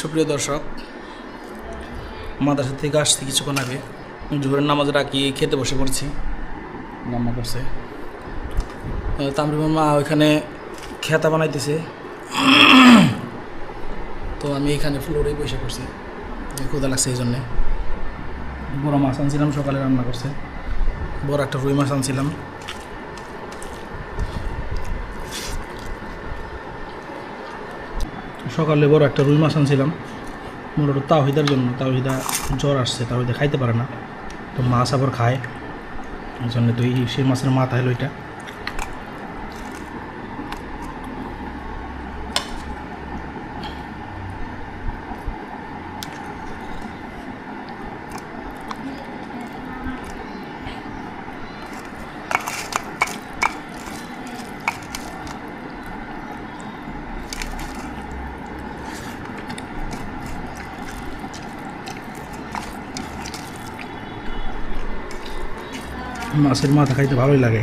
সুপ্রিয় দর্শক, মাদ্রাসা থেকে আসছি কিছুক্ষণ আগে। জোহরের নামাজ রাখি, খেতে বসে পড়ছি। রান্না করছে। তামরিমার মা ওইখানে খেতা বানাইতেছে। তো আমি এখানে ফ্লোরে বসে পড়ছি। ক্ষুদা লাগছে এই জন্যে। বড় মাছ আনছিলাম, সকালে রান্না করছে। বড় একটা রুই মাছ আনছিলাম। সকালে বড় একটা রুই মাছ আনছিলাম। মূলত তাহিদার জন্য। তাহিদা জ্বর আসছে তাহিদা খাইতে পারে না। তো মাছ আবার খায়। এই জন্য তো এই সেই মাছের মাথা হলো এটা। মাছের মাথা খাইতে ভালোই লাগে।